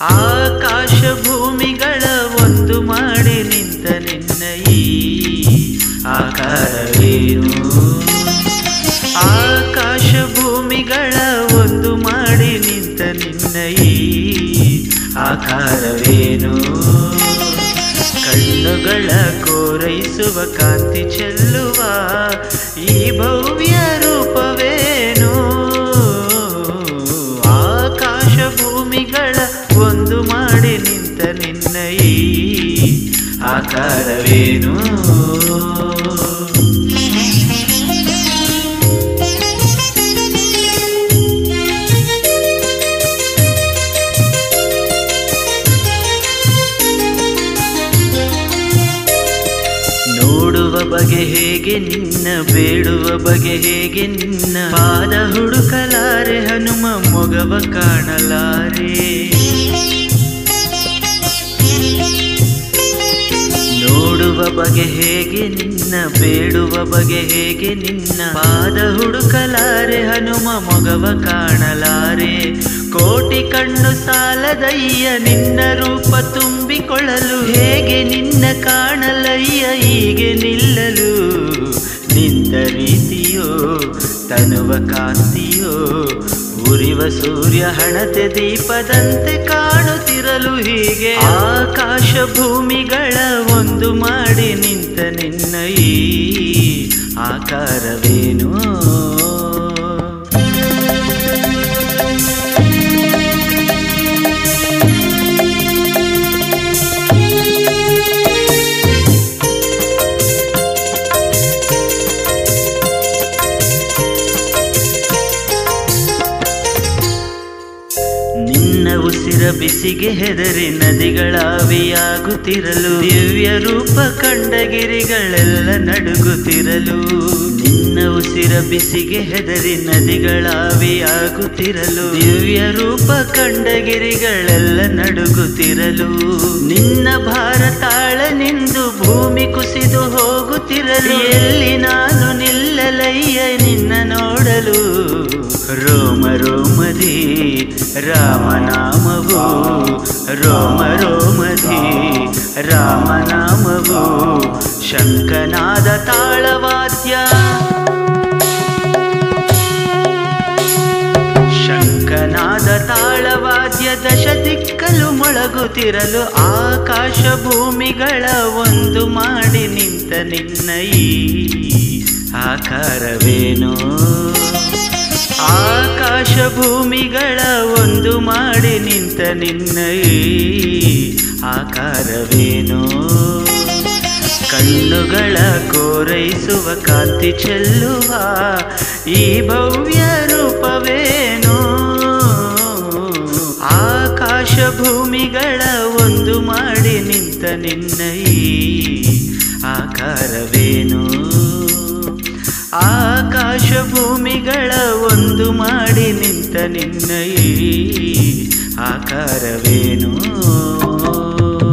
ಆಕಾಶ ಭೂಮಿಗಳ ಒಂದು ಮಾಡಿ ನಿಂತ ನಿನ್ನ ಈ ಆಕಾರವೇನು? ಆಕಾಶ ಭೂಮಿಗಳ ಒಂದು ಮಾಡಿ ನಿಂತ ನಿನ್ನ ಈ ಆಕಾರವೇನು? ಕಣ್ಣುಗಳ ಕೋರೈಸುವ ಕಾಂತಿ ಚೆಲ್ಲುವ ಭೂಮಿಗಳ ಒಂದು ಮಾಡಿ ನಿಂತ ನಿನ್ನ ಈ ಆಕಾರವೇನು? ನೋಡುವ ಬಗೆ ಹೇಗೆ, ನಿನ್ನ ಬೇಡುವ ಬಗೆ ಹೇಗೆ, ನಿನ್ನ ಪಾದ ಹುಡುಕಲಾರೆ ಮೊಗವ ಕಾಣಲಾರೆ. ನೋಡುವ ಬಗೆ ಹೇಗೆ ನಿನ್ನ, ಬೇಡುವ ಬಗೆ ಹೇಗೆ ನಿನ್ನ. ಪಾದ ಹುಡುಕಲಾರೆ, ಹನುಮ ಮೊಗವ ಕಾಣಲಾರೆ. ಕೋಟಿ ಕಣ್ಣು ಸಾಲದಯ್ಯ, ನಿನ್ನ ರೂಪ ತುಂಬಿಕೊಳ್ಳಲು. ಹೇಗೆ ನಿನ್ನ ಕಾಣಲಯ್ಯ, ಹೀಗೆ ನಿಲ್ಲಲು. ನಿಂತ ರೀತಿಯೋ, ತನುವ ಕಾಂತಿಯೋ ಉರಿವ ಸೂರ್ಯ ಹಣತೆ ದೀಪದಂತೆ ಕಾಣುತ್ತಿರಲು ಹೀಗೆ. ಆಕಾಶ ಭೂಮಿಗಳ ಒಂದು ಮಾಡಿ ನಿಂತ ನಿನ್ನ ಈ ಆಕಾರವೇನು? ಉಸಿರ ಬಿಸಿಗೆ ಹೆದರಿ ನದಿಗಳಾವಿಯಾಗುತ್ತಿರಲು ದಿವ್ಯ ರೂಪ ಕಂಡ ಗಿರಿಗಳೆಲ್ಲ ನಡುಗುತ್ತಿರಲು. ನಿನ್ನ ಉಸಿರ ಬಿಸಿಗೆ ಹೆದರಿ ನದಿಗಳಾವಿಯಾಗುತ್ತಿರಲು ದಿವ್ಯ ರೂಪ ಕಂಡ ಗಿರಿಗಳೆಲ್ಲ ನಡುಗುತ್ತಿರಲು. ನಿನ್ನ ಭಾರತಾಳ ನಿಂದು ಭೂಮಿ ಕುಸಿದು ಹೋಗುತ್ತಿರಲು, ಎಲ್ಲಿ ರೋಮದಿ ರಾಮನಾಮವು ರೋಮ ರೋಮದಿ ರಾಮನಾಮವು ಶಂಕನಾದ ತಾಳವಾದ್ಯ. ಶಂಕನಾದ ತಾಳವಾದ್ಯ ದಶ ದಿಕ್ಕಲು ಮೊಳಗುತ್ತಿರಲು ಆಕಾಶ ಭೂಮಿಗಳ ಒಂದು ಮಾಡಿ ನಿಂತ ನಿನ್ನ ಈ ಆಕಾರವೇನು? ಆಕಾಶ ಭೂಮಿಗಳ ಒಂದು ಮಾಡಿ ನಿಂತ ನಿನ್ನ ಆಕಾರವೇನು? ಕಣ್ಣುಗಳ ಕೋರೈಸುವ ಕಾಂತಿ ಚೆಲ್ಲುವ ಈ ಭವ್ಯ ರೂಪವೇನೋ? ಆಕಾಶ ಭೂಮಿಗಳ ಒಂದು ಮಾಡಿ ನಿಂತ ನಿನ್ನ ಈ ಮಾಡಿ ನಿಂತ ನಿನ್ನ ಈ ಆಕಾರವೇನು